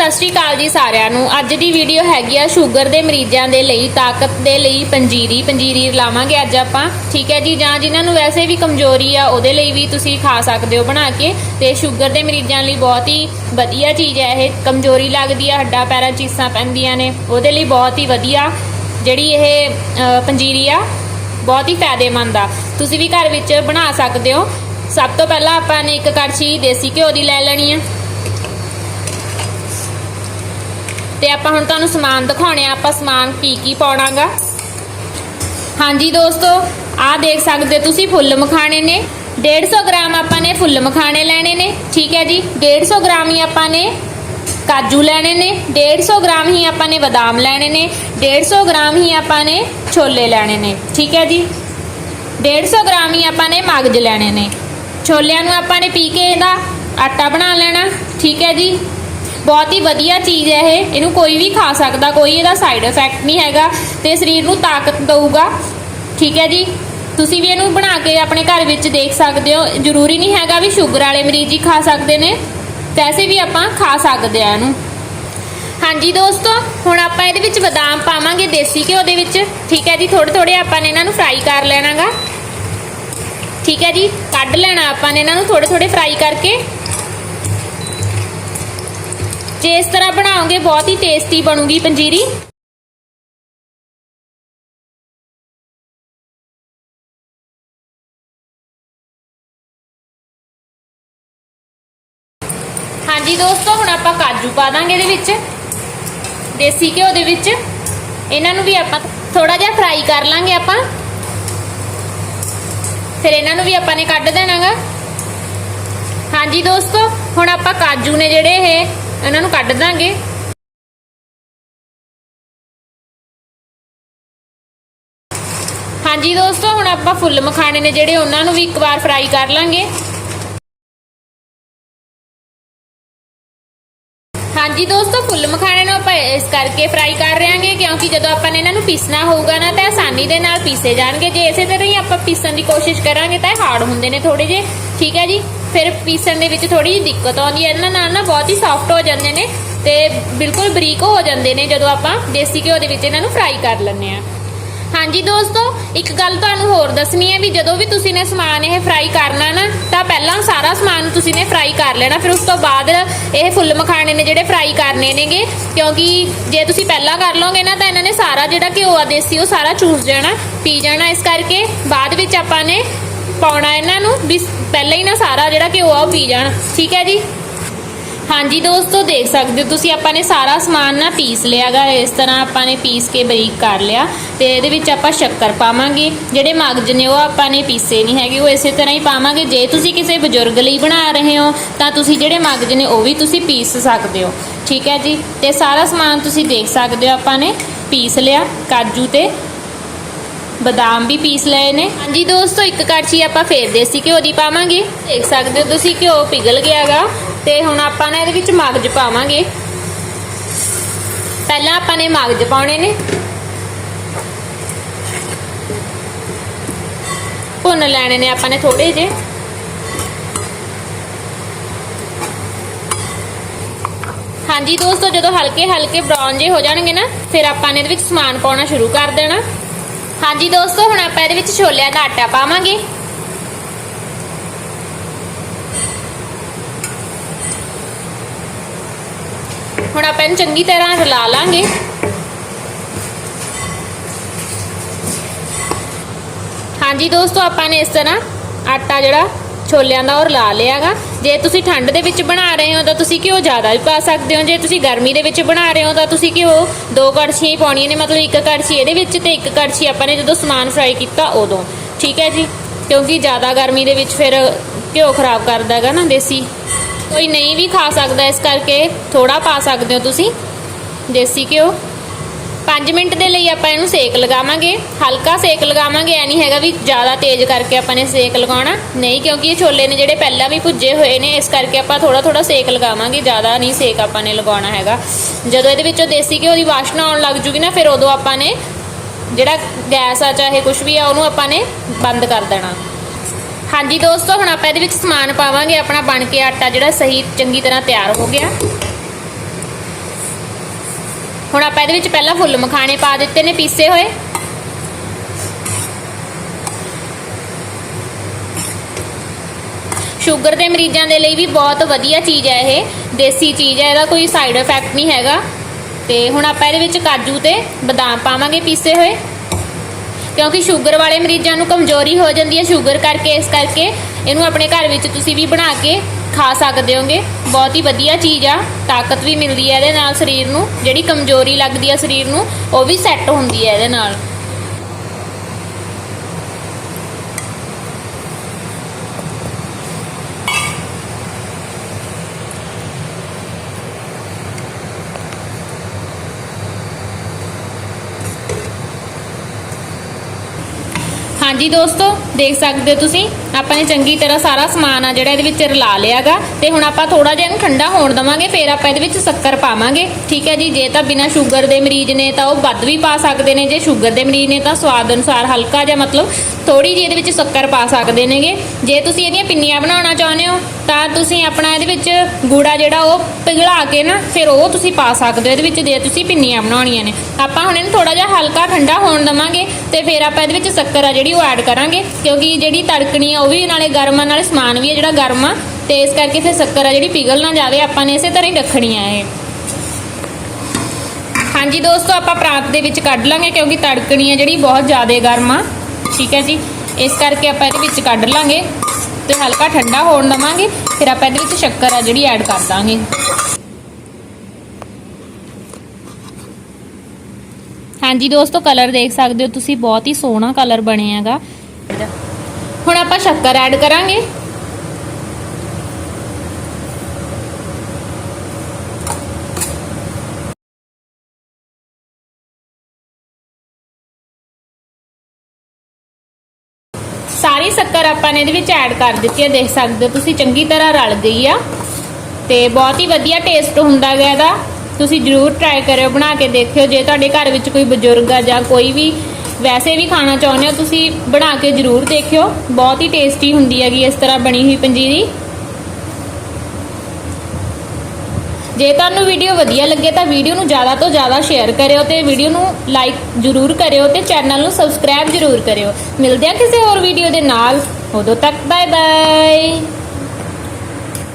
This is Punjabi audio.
ਸਤਿ ਸ਼੍ਰੀ ਅਕਾਲ ਜੀ ਸਾਰਿਆਂ ਨੂੰ। ਅੱਜ ਦੀ ਵੀਡੀਓ ਹੈਗੀ ਆ ਸ਼ੂਗਰ ਦੇ ਮਰੀਜ਼ਾਂ ਦੇ ਲਈ, ਤਾਕਤ ਦੇ ਲਈ ਪੰਜੀਰੀ। ਪੰਜੀਰੀ ਲਾਵਾਂਗੇ ਅੱਜ ਆਪਾਂ। ਠੀਕ ਹੈ ਜੀ? ਜਾਂ ਜਿਨ੍ਹਾਂ ਨੂੰ ਵੈਸੇ ਵੀ ਕਮਜ਼ੋਰੀ ਆ, ਉਹਦੇ ਲਈ ਵੀ ਤੁਸੀਂ ਖਾ ਸਕਦੇ ਹੋ ਬਣਾ ਕੇ। ਤੇ ਸ਼ੂਗਰ ਦੇ ਮਰੀਜ਼ਾਂ ਲਈ ਬਹੁਤ ਹੀ ਵਧੀਆ ਚੀਜ਼ ਹੈ ਇਹ। ਕਮਜ਼ੋਰੀ ਲੱਗਦੀ ਆ, ਹੱਡਾਂ ਪੈਰਾਂ ਚੀਸਾਂ ਪੈਂਦੀਆਂ ਨੇ। ਉਹਦੇ ਲਈ ਬਹੁਤ ਹੀ ਵਧੀਆ ਜਿਹੜੀ ਇਹ ਪੰਜੀਰੀ ਆ, ਬਹੁਤ ਹੀ ਫਾਇਦੇਮੰਦ ਆ। ਤੁਸੀਂ ਵੀ ਘਰ ਵਿੱਚ ਬਣਾ ਸਕਦੇ ਹੋ। ਸਭ ਤੋਂ ਪਹਿਲਾਂ ਆਪਾਂ ਨੇ ਇੱਕ ਕੜਛੀ ਦੇਸੀ ਘਿਓ ਦੀ ਲੈ ਲੈਣੀ ਆ। ਤੇ ਆਪਾਂ ਹੁਣ ਤੁਹਾਨੂੰ ਸਮਾਨ ਦਿਖਾਉਣੇ ਆ, ਆਪਾਂ ਸਮਾਨ ਕੀ ਕੀ ਪਾਉਣਾਗਾ। ਹਾਂਜੀ ਦੋਸਤੋ, ਆਹ ਦੇਖ ਸਕਦੇ ਹੋ ਤੁਸੀਂ, ਫੁੱਲ ਮਖਾਣੇ ਨੇ। 150 ਗ੍ਰਾਮ ਆਪਾਂ ਨੇ ਫੁੱਲ ਮਖਾਣੇ ਲੈਣੇ ਨੇ, ਠੀਕ ਹੈ ਜੀ? 150 ਗ੍ਰਾਮ ਹੀ ਆਪਾਂ ਨੇ ਕਾਜੂ ਲੈਣੇ ਨੇ 150 ਗ੍ਰਾਮ ਹੀ ਆਪਾਂ ਨੇ ਬਦਾਮ ਲੈਣੇ ਨੇ 150 ਗ੍ਰਾਮ ਹੀ ਆਪਾਂ ਨੇ ਛੋਲੇ ਲੈਣੇ ਨੇ, ਠੀਕ ਹੈ ਜੀ? 150 ਗ੍ਰਾਮ ਹੀ ਆਪਾਂ ਨੇ ਮਗਜ ਲੈਣੇ ਨੇ। ਛੋਲਿਆਂ ਨੂੰ ਆਪਾਂ ਨੇ ਪੀ ਕੇ ਇਹਦਾ ਆਟਾ ਬਣਾ ਲੈਣਾ, ਠੀਕ ਹੈ ਜੀ? ਬਹੁਤ ਹੀ ਵਧੀਆ ਚੀਜ਼ ਹੈ ਇਹ। ਇਹਨੂੰ ਕੋਈ ਵੀ ਖਾ ਸਕਦਾ, ਕੋਈ ਇਹਦਾ ਸਾਈਡ ਇਫੈਕਟ ਨਹੀਂ ਹੈਗਾ ਤੇ ਸਰੀਰ ਨੂੰ ਤਾਕਤ ਦਊਗਾ। ਠੀਕ ਹੈ ਜੀ? ਤੁਸੀਂ ਵੀ ਇਹਨੂੰ ਬਣਾ ਕੇ ਆਪਣੇ ਘਰ ਵਿੱਚ ਦੇਖ ਸਕਦੇ ਹੋ। ਜ਼ਰੂਰੀ ਨਹੀਂ ਹੈਗਾ ਵੀ ਸ਼ੂਗਰ ਵਾਲੇ ਮਰੀਜ਼ ਹੀ ਖਾ ਸਕਦੇ ਨੇ। ਵੈਸੇ ਵੀ ਆਪਾਂ ਖਾ ਸਕਦੇ ਆ ਇਹਨੂੰ। ਹਾਂਜੀ ਦੋਸਤੋ, ਹੁਣ ਆਪਾਂ ਇਹਦੇ ਵਿੱਚ ਬਦਾਮ ਪਾਵਾਂਗੇ ਦੇਸੀ ਘਿਓ ਦੇ ਵਿੱਚ। ਠੀਕ ਹੈ ਜੀ? ਥੋੜੇ ਥੋੜੇ ਆਪਾਂ ਨੇ ਇਹਨਾਂ ਨੂੰ ਫਰਾਈ ਕਰ ਲੈਣਾਗਾ। ਠੀਕ ਹੈ ਜੀ? ਕੱਢ ਲੈਣਾ ਆਪਾਂ ਨੇ ਇਹਨਾਂ ਨੂੰ ਥੋੜੇ ਥੋੜੇ ਫਰਾਈ ਕਰਕੇ। ਜੇ ਇਸ ਤਰ੍ਹਾਂ ਬਣਾਓਗੇ, ਬਹੁਤ ਹੀ ਟੇਸਟੀ ਬਣੂਗੀ ਪੰਜੀਰੀ। ਹਾਂਜੀ ਦੋਸਤੋ, ਹੁਣ ਆਪਾਂ ਕਾਜੂ ਪਾ ਦਾਂਗੇ ਇਹਦੇ ਵਿੱਚ। ਦੇਸੀ ਘਿਓ ਦੇ ਵਿੱਚ। ਇਹਨਾਂ ਨੂੰ ਵੀ ਆਪਾਂ ਥੋੜਾ ਜਿਹਾ ਫਰਾਈ ਕਰ ਲਾਂਗੇ ਆਪਾਂ। ਫਿਰ ਇਹਨਾਂ ਨੂੰ ਵੀ ਆਪਾਂ ਨੇ ਕੱਢ ਦੇਣਾਗਾ। ਹਾਂਜੀ ਦੋਸਤੋ, ਹੁਣ ਆਪਾਂ ਕਾਜੂ ਨੇ ਜਿਹੜੇ ਇਹ ਇਹਨਾਂ ਨੂੰ ਕੱਢ ਦਾਂਗੇ। ਹਾਂਜੀ ਦੋਸਤੋ, ਹੁਣ ਆਪਾਂ ਫੁੱਲ ਮਖਾਣੇ ਨੇ ਜਿਹੜੇ ਉਹਨਾਂ ਨੂੰ ਵੀ ਇੱਕ ਵਾਰ ਫਰਾਈ ਕਰ ਲਾਂਗੇ। ਹਾਂਜੀ ਦੋਸਤੋ, ਫੁੱਲ ਮਖਾਣੇ ਨੂੰ ਆਪਾਂ ਇਸ ਕਰਕੇ ਫਰਾਈ ਕਰ ਰਹੇ ਕਿਉਂਕਿ ਜਦੋਂ ਆਪਾਂ ਨੇ ਇਹਨਾਂ ਨੂੰ ਪੀਸਣਾ ਹੋਊਗਾ ਨਾ, ਤਾਂ ਆਸਾਨੀ ਦੇ ਨਾਲ ਪੀਸੇ ਜਾਣਗੇ। ਜੇ ਇਸੇ ਤਰ੍ਹਾਂ ਹੀ ਆਪਾਂ ਪੀਸਣ ਦੀ ਕੋਸ਼ਿਸ਼ ਕਰਾਂਗੇ, ਤਾਂ ਇਹ ਹਾਰਡ ਹੁੰਦੇ ਨੇ ਥੋੜੇ ਜੇ ਠੀਕ ਹੈ ਜੀ? ਫਿਰ ਪੀਸਣ ਦੇ ਵਿੱਚ ਥੋੜੀ ਜਿਹੀ ਦਿੱਕਤ ਆਉਂਦੀ ਹੈ। ਇਹਨਾਂ ਨਾਲ ਨਾ ਬਹੁਤ ਹੀ ਸੌਫਟ ਹੋ ਜਾਂਦੇ ਨੇ ਤੇ ਬਿਲਕੁਲ ਬਰੀਕ ਹੋ ਜਾਂਦੇ ਨੇ ਜਦੋਂ ਆਪਾਂ ਦੇਸੀ ਘਿਓ ਦੇ ਵਿੱਚ ਇਹਨਾਂ ਨੂੰ ਫਰਾਈ ਕਰ ਲੈਂਦੇ ਆ ਹਾਂਜੀ ਦੋਸਤੋ, ਇੱਕ ਗੱਲ ਤੁਹਾਨੂੰ ਹੋਰ ਦੱਸਣੀ ਹੈ ਵੀ ਜਦੋਂ ਵੀ ਤੁਸੀਂ ਨੇ ਸਮਾਨ ਇਹ ਫਰਾਈ ਕਰਨਾ ਨਾ, ਤਾਂ ਪਹਿਲਾਂ ਸਾਰਾ ਸਮਾਨ ਤੁਸੀਂ ਨੇ ਫਰਾਈ ਕਰ ਲੈਣਾ। ਫਿਰ ਉਸ ਤੋਂ ਬਾਅਦ ਇਹ ਫੁੱਲ ਮਖਾਣੇ ਨੇ ਜਿਹੜੇ ਫਰਾਈ ਕਰਨੇ ਨੇਗੇ, ਕਿਉਂਕਿ ਜੇ ਤੁਸੀਂ ਪਹਿਲਾਂ ਕਰ ਲਓਗੇ ਨਾ, ਤਾਂ ਇਹਨਾਂ ਨੇ ਸਾਰਾ ਜਿਹੜਾ ਘਿਓ ਆ ਦੇਸੀ, ਉਹ ਸਾਰਾ ਚੂਸ ਜਾਣਾ, ਪੀ ਜਾਣਾ। ਇਸ ਕਰਕੇ ਬਾਅਦ ਵਿੱਚ ਆਪਾਂ ਨੇ ਪਾਉਣਾ ਇਹਨਾਂ ਨੂੰ ਵੀ ਪਹਿਲਾਂ ਹੀ ਨਾ ਸਾਰਾ ਜਿਹੜਾ ਘਿਓ ਆ ਉਹ ਪੀ ਜਾਣ। ਠੀਕ ਹੈ ਜੀ? ਹਾਂਜੀ ਦੋਸਤੋ, ਦੇਖ ਸਕਦੇ ਹੋ ਤੁਸੀਂ, ਆਪਾਂ ਨੇ ਸਾਰਾ ਸਮਾਨ ਨਾ ਪੀਸ ਲਿਆਗਾ ਇਸ ਤਰ੍ਹਾਂ ਆਪਾਂ ਨੇ ਪੀਸ ਕੇ ਬਰੀਕ ਕਰ ਲਿਆ ਤੇ ਇਹਦੇ ਵਿੱਚ ਆਪਾਂ ਸ਼ੱਕਰ ਪਾਵਾਂਗੇ। ਜਿਹੜੇ ਮਗਜ ਨੇ ਉਹ ਆਪਾਂ ਨੇ ਪੀਸੇ ਨਹੀਂ ਹੈਗੇ, ਉਹ ਇਸੇ ਤਰ੍ਹਾਂ ਹੀ ਪਾਵਾਂਗੇ। ਜੇ ਤੁਸੀਂ ਕਿਸੇ ਬਜ਼ੁਰਗ ਲਈ ਬਣਾ ਰਹੇ ਹੋ, ਤਾਂ ਤੁਸੀਂ ਜਿਹੜੇ ਮਗਜ ਨੇ ਉਹ ਵੀ ਤੁਸੀਂ ਪੀਸ ਸਕਦੇ ਹੋ। ਠੀਕ ਹੈ ਜੀ? ਤੇ ਸਾਰਾ ਸਮਾਨ ਤੁਸੀਂ ਦੇਖ ਸਕਦੇ ਹੋ, ਆਪਾਂ ਨੇ ਪੀਸ ਲਿਆ ਕਾਜੂ ਤੇ ਬਦਾਮ ਵੀ ਪੀਸ ਲਏ ਨੇ। ਹਾਂਜੀ ਦੋਸਤੋ, ਇੱਕ ਕੜਛੀ ਆਪਾਂ ਫੇਰ ਦੇਸੀ ਘਿਓ ਦੀ ਪਾਵਾਂਗੇ। ਦੇਖ ਸਕਦੇ ਹੋ ਤੁਸੀਂ ਘਿਓ ਪਿਘਲ ਗਿਆਗਾ। ਤੇ ਹੁਣ ਆਪਾਂ ਨਾ ਇਹਦੇ ਵਿੱਚ ਮਗਜ ਪਾਵਾਂਗੇ। ਪਹਿਲਾਂ ਆਪਾਂ ਨੇ ਮਗਜ ਪਾਉਣੇ ਨੇ। ਭੁੰਨ ਲੈਣੇ ਨੇ ਆਪਾਂ ਨੇ ਥੋੜੇ ਜਿਹੇ। ਹਾਂਜੀ ਦੋਸਤੋ, ਜਦੋਂ ਹਲਕੇ ਹਲਕੇ ਬਰਾਊਨ ਜੇ ਹੋ ਜਾਣਗੇ ਨਾ, ਫਿਰ ਆਪਾਂ ਨੇ ਇਹਦੇ ਵਿੱਚ ਸਮਾਨ ਪਾਉਣਾ ਸ਼ੁਰੂ ਕਰ ਦੇਣਾ। ਹਾਂਜੀ ਦੋਸਤੋ, ਹੁਣ ਆਪਾਂ ਇਹਦੇ ਵਿੱਚ ਛੋਲਿਆਂ ਦਾ ਆਟਾ ਪਾਵਾਂਗੇ। ਹੁਣ ਆਪਾਂ ਇਹਨੂੰ ਚੰਗੀ ਤਰ੍ਹਾਂ ਰਲਾ ਲਾਂਗੇ। ਹਾਂਜੀ ਦੋਸਤੋ, ਆਪਾਂ ਨੇ ਇਸ ਤਰ੍ਹਾਂ ਆਟਾ ਜਿਹੜਾ ਛੋਲਿਆਂ ਦਾ ਉਹ ਰਲਾ ਲਿਆਗਾ। ਜੇ ਤੁਸੀਂ ਠੰਡ ਦੇ ਵਿੱਚ ਬਣਾ ਰਹੇ ਹੋ ਤਾਂ ਤੁਸੀਂ ਘਿਓ ਜ਼ਿਆਦਾ ਵੀ ਪਾ ਸਕਦੇ ਹੋ। ਜੇ ਤੁਸੀਂ ਗਰਮੀ ਦੇ ਵਿੱਚ ਬਣਾ ਰਹੇ ਹੋ ਤਾਂ ਤੁਸੀਂ ਘਿਓ ਦੋ ਕੜਛੀਆਂ ਹੀ ਪਾਉਣੀਆਂ ਨੇ ਮਤਲਬ ਇੱਕ ਕੜਛੀ ਇਹਦੇ ਵਿੱਚ ਤੇ ਇੱਕ ਕੜਛੀ ਆਪਾਂ ਨੇ ਜਦੋਂ ਸਮਾਨ ਫਰਾਈ ਕੀਤਾ ਉਦੋਂ। ਠੀਕ ਹੈ ਜੀ? ਕਿਉਂਕਿ ਜ਼ਿਆਦਾ ਗਰਮੀ ਦੇ ਵਿੱਚ ਫਿਰ ਘਿਓ ਖਰਾਬ ਕਰਦਾ ਹੈਗਾ ਨਾ ਦੇਸੀ। ਕੋਈ ਨਹੀਂ ਵੀ ਖਾ ਸਕਦਾ ਇਸ ਕਰਕੇ। ਥੋੜਾ ਪਾ ਸਕਦੇ ਹੋ ਤੁਸੀਂ। ਦੇਸੀ ਘਿਓ। 5 ਮਿੰਟ ਦੇ ਲਈ ਆਪਾਂ ਇਹਨੂੰ ਸੇਕ ਲਗਾਵਾਂਗੇ। ਹਲਕਾ ਸੇਕ ਲਗਾਵਾਂਗੇ, ਐ ਨਹੀਂ ਹੈਗਾ ਵੀ ਜ਼ਿਆਦਾ ਤੇਜ਼ ਕਰਕੇ ਆਪਾਂ ਨੇ ਸੇਕ ਲਗਾਉਣਾ। ਨਹੀਂ, ਕਿਉਂਕਿ ਇਹ ਛੋਲੇ ਨੇ ਜਿਹੜੇ ਪਹਿਲਾਂ ਵੀ ਭੁੱਜੇ ਹੋਏ ਨੇ, ਇਸ ਕਰਕੇ ਆਪਾਂ ਥੋੜਾ ਥੋੜਾ ਸੇਕ ਲਗਾਵਾਂਗੇ, ਜ਼ਿਆਦਾ ਨਹੀਂ ਸੇਕ ਆਪਾਂ ਨੇ ਲਗਾਉਣਾ ਹੈਗਾ। ਜਦੋਂ ਇਹਦੇ ਵਿੱਚੋਂ ਦੇਸੀ ਘਿਓ ਦੀ ਵਾਸ਼ਨਾ ਆਉਣ ਲੱਗ ਜੂਗੀ ਨਾ, ਫਿਰ ਉਦੋਂ ਆਪਾਂ ਨੇ ਜਿਹੜਾ ਗੈਸ ਆ, ਚਾਹੇ ਕੁਝ ਵੀ ਆ, ਉਹਨੂੰ ਆਪਾਂ ਨੇ ਬੰਦ ਕਰ ਦੇਣਾ। ਹਾਂਜੀ ਦੋਸਤੋ, ਹੁਣ ਆਪਾਂ ਇਹਦੇ ਵਿੱਚ ਸਮਾਨ ਪਾਵਾਂਗੇ, ਆਪਣਾ ਬਣ ਕੇ ਆਟਾ ਜਿਹੜਾ ਸਹੀ ਚੰਗੀ ਤਰ੍ਹਾਂ ਤਿਆਰ ਹੋ ਗਿਆ। ਹੁਣ ਆਪਾਂ ਇਹਦੇ ਵਿੱਚ ਪਹਿਲਾਂ ਫੁੱਲ ਮਖਾਣੇ ਪਾ ਦਿੱਤੇ ਨੇ, ਪੀਸੇ ਹੋਏ। ਸ਼ੂਗਰ ਦੇ ਮਰੀਜ਼ਾਂ ਦੇ ਲਈ ਵੀ ਬਹੁਤ ਵਧੀਆ ਚੀਜ਼ ਹੈ ਇਹ। ਦੇਸੀ ਚੀਜ਼ ਹੈ, ਇਹਦਾ ਕੋਈ ਸਾਈਡ ਇਫੈਕਟ ਨਹੀਂ ਹੈਗਾ। ਤੇ ਹੁਣ ਆਪਾਂ ਇਹਦੇ ਵਿੱਚ ਕਾਜੂ ਤੇ ਬਦਾਮ ਪਾਵਾਂਗੇ ਪੀਸੇ ਹੋਏ। ਕਿਉਂਕਿ ਸ਼ੂਗਰ ਵਾਲੇ ਮਰੀਜ਼ਾਂ ਨੂੰ ਕਮਜ਼ੋਰੀ ਹੋ ਜਾਂਦੀ ਹੈ ਸ਼ੂਗਰ ਕਰਕੇ, ਇਸ ਕਰਕੇ ਇਹਨੂੰ ਆਪਣੇ ਘਰ ਵਿੱਚ ਤੁਸੀਂ ਵੀ ਬਣਾ ਕੇ ਖਾ ਸਕਦੇ ਹੋਗੇ। ਬਹੁਤ ਹੀ ਵਧੀਆ ਚੀਜ਼ ਆ। ਤਾਕਤ ਵੀ ਮਿਲਦੀ ਹੈ ਇਹਦੇ ਨਾਲ ਸਰੀਰ ਨੂੰ। ਜਿਹੜੀ ਕਮਜ਼ੋਰੀ ਲੱਗਦੀ ਆ ਸਰੀਰ ਨੂੰ, ਉਹ ਵੀ ਸੈੱਟ ਹੁੰਦੀ ਹੈ ਇਹਦੇ ਨਾਲ। ਹਾਂਜੀ ਦੋਸਤੋ, ਦੇਖ ਸਕਦੇ ਹੋ ਤੁਸੀਂ, ਆਪਾਂ ਨੇ ਚੰਗੀ ਤਰ੍ਹਾਂ ਸਾਰਾ ਸਮਾਨ ਆ ਜਿਹੜਾ ਇਹਦੇ ਵਿੱਚ ਰਲਾ ਲਿਆਗਾ। ਤੇ ਹੁਣ ਆਪਾਂ ਥੋੜਾ ਜਿਹਾ ਇਹਨੂੰ ਠੰਡਾ ਹੋਣ ਦਵਾਂਗੇ, ਫਿਰ ਆਪਾਂ ਇਹਦੇ ਵਿੱਚ ਸ਼ੱਕਰ ਪਾਵਾਂਗੇ। ਠੀਕ ਹੈ ਜੀ, ਜੇ ਤਾਂ ਬਿਨਾ ਸ਼ੂਗਰ ਦੇ ਮਰੀਜ਼ ਨੇ ਤਾਂ ਉਹ ਵੱਧ ਵੀ ਪਾ ਸਕਦੇ ਨੇ, ਜੇ ਸ਼ੂਗਰ ਦੇ ਮਰੀਜ਼ ਨੇ ਤਾਂ ਸਵਾਦ ਅਨੁਸਾਰ ਹਲਕਾ ਜਿਹਾ ਮਤਲਬ ਥੋੜੀ ਜਿਹੀ ਇਹਦੇ ਵਿੱਚ ਸ਼ੱਕਰ ਪਾ ਸਕਦੇ ਨੇਗੇ। ਜੇ ਤੁਸੀਂ ਇਹਦੀਆਂ ਪਿੰਨੀਆਂ ਬਣਾਉਣਾ ਚਾਹੁੰਦੇ ਹੋ ਤਾਂ ਤੁਸੀਂ ਆਪਣਾ ਇਹਦੇ ਵਿੱਚ ਗੂੜਾ ਜਿਹੜਾ ਉਹ ਪਿਘਲਾ ਕੇ ਨਾ, ਫਿਰ ਉਹ ਤੁਸੀਂ ਪਾ ਸਕਦੇ ਹੋ ਇਹਦੇ ਵਿੱਚ ਜੇ ਤੁਸੀਂ ਪਿੰਨੀਆਂ ਬਣਾਉਣੀਆਂ ਨੇ। ਆਪਾਂ ਹੁਣ ਇਹਨੂੰ ਥੋੜਾ ਜਿਹਾ ਹਲਕਾ ਠੰਡਾ ਹੋਣ ਦਵਾਂਗੇ ਤੇ ਫਿਰ ਆਪਾਂ ਇਹਦੇ ਵਿੱਚ ਸ਼ੱਕਰ ਆ ਜਿਹੜੀ ਉਹ ਐਡ ਕਰਾਂਗੇ, ਕਿਉਂਕਿ ਜਿਹੜੀ ਤੜਕਣੀ ਆ ਉਹ ਵੀ ਨਾਲੇ ਗਰਮ ਆ, ਨਾਲੇ ਸਮਾਨ ਵੀ ਆ ਜਿਹੜਾ ਗਰਮ ਆ, ਤੇ ਇਸ ਕਰਕੇ ਫਿਰ ਸ਼ੱਕਰ ਆ ਜਿਹੜੀ ਪਿਘਲ ਨਾ ਜਾਵੇ, ਆਪਾਂ ਨੇ ਇਸੇ ਤਰ੍ਹਾਂ ਹੀ ਰੱਖਣੀ ਆ ਇਹ। ਹਾਂਜੀ ਦੋਸਤੋ, ਆਪਾਂ ਪਰਾਤ ਦੇ ਵਿੱਚ ਕੱਢ ਲਾਂਗੇ, ਕਿਉਂਕਿ ਤੜਕਣੀ ਆ ਜਿਹੜੀ ਬਹੁਤ ਜ਼ਿਆਦਾ ਗਰਮ ਆ। ਠੀਕ ਹੈ ਜੀ? ਇਸ ਕਰਕੇ ਆਪਾਂ ਇਹਦੇ ਵਿੱਚ ਕੱਢ ਲਾਂਗੇ। ਤੇ ਹਲਕਾ ਠੰਡਾ ਹੋਣ ਦਵਾਂਗੇ, ਫਿਰ ਆਪਾਂ ਇਹਦੇ ਵਿੱਚ ਸ਼ੱਕਰ ਆ ਜਿਹੜੀ ਐਡ ਕਰ ਦਾਂਗੇ। ਹਾਂਜੀ ਦੋਸਤੋ ਕਲਰ ਦੇਖ ਸਕਦੇ ਹੋ ਤੁਸੀਂ, ਬਹੁਤ ਹੀ ਸੋਹਣਾ ਕਲਰ ਬਣਿਆ ਹੈਗਾ। ਹੁਣ ਆਪਾਂ ਸ਼ੱਕਰ ਐਡ ਕਰਾਂਗੇ ਸਾਰੀ ਸ਼ੱਕਰ ਆਪਾਂ ਨੇ ਇਹਦੇ ਵਿੱਚ ਐਡ ਕਰ ਦਿੱਤੀ ਹੈ ਦੇਖ ਸਕਦੇ ਹੋ ਤੁਸੀਂ, ਚੰਗੀ ਤਰ੍ਹਾਂ ਰਲ ਗਈ ਆ। ਤੇ ਬਹੁਤ ਹੀ ਵਧੀਆ ਟੇਸਟ ਹੁੰਦਾ ਗਿਆ ਇਹਦਾ। ਤੁਸੀਂ ਜਰੂਰ ਟਰਾਈ ਕਰਿਓ, ਬਣਾ ਕੇ ਦੇਖਿਓ। ਜੇ ਤੁਹਾਡੇ ਘਰ ਵਿੱਚ ਕੋਈ ਬਜ਼ੁਰਗ ਆ ਜਾਂ ਕੋਈ ਵੀ, ਵੈਸੇ ਵੀ ਖਾਣਾ ਚਾਹੁੰਦੇ ਹੋ, ਤੁਸੀਂ ਬਣਾ ਕੇ ਜਰੂਰ ਦੇਖਿਓ। ਬਹੁਤ ਹੀ ਟੇਸਟੀ ਹੁੰਦੀ ਹੈਗੀ, ਇਸ ਤਰ੍ਹਾਂ ਬਣੀ ਹੋਈ ਪੰਜੀਰੀ। ਜੇ ਤੁਹਾਨੂੰ ਵੀਡੀਓ ਵਧੀਆ ਲੱਗੇ ਤਾਂ ਵੀਡੀਓ ਨੂੰ ਜ਼ਿਆਦਾ ਤੋਂ ਜ਼ਿਆਦਾ ਸ਼ੇਅਰ ਕਰਿਓ ਤੇ ਵੀਡੀਓ ਨੂੰ ਲਾਈਕ ਜਰੂਰ ਕਰਿਓ ਤੇ ਚੈਨਲ ਨੂੰ ਸਬਸਕ੍ਰਾਈਬ ਜਰੂਰ ਕਰਿਓ। ਮਿਲਦੇ ਹਾਂ ਕਿਸੇ ਹੋਰ ਵੀਡੀਓ ਦੇ ਨਾਲ। ਉਦੋਂ ਤੱਕ ਬਾਏ ਬਾਏ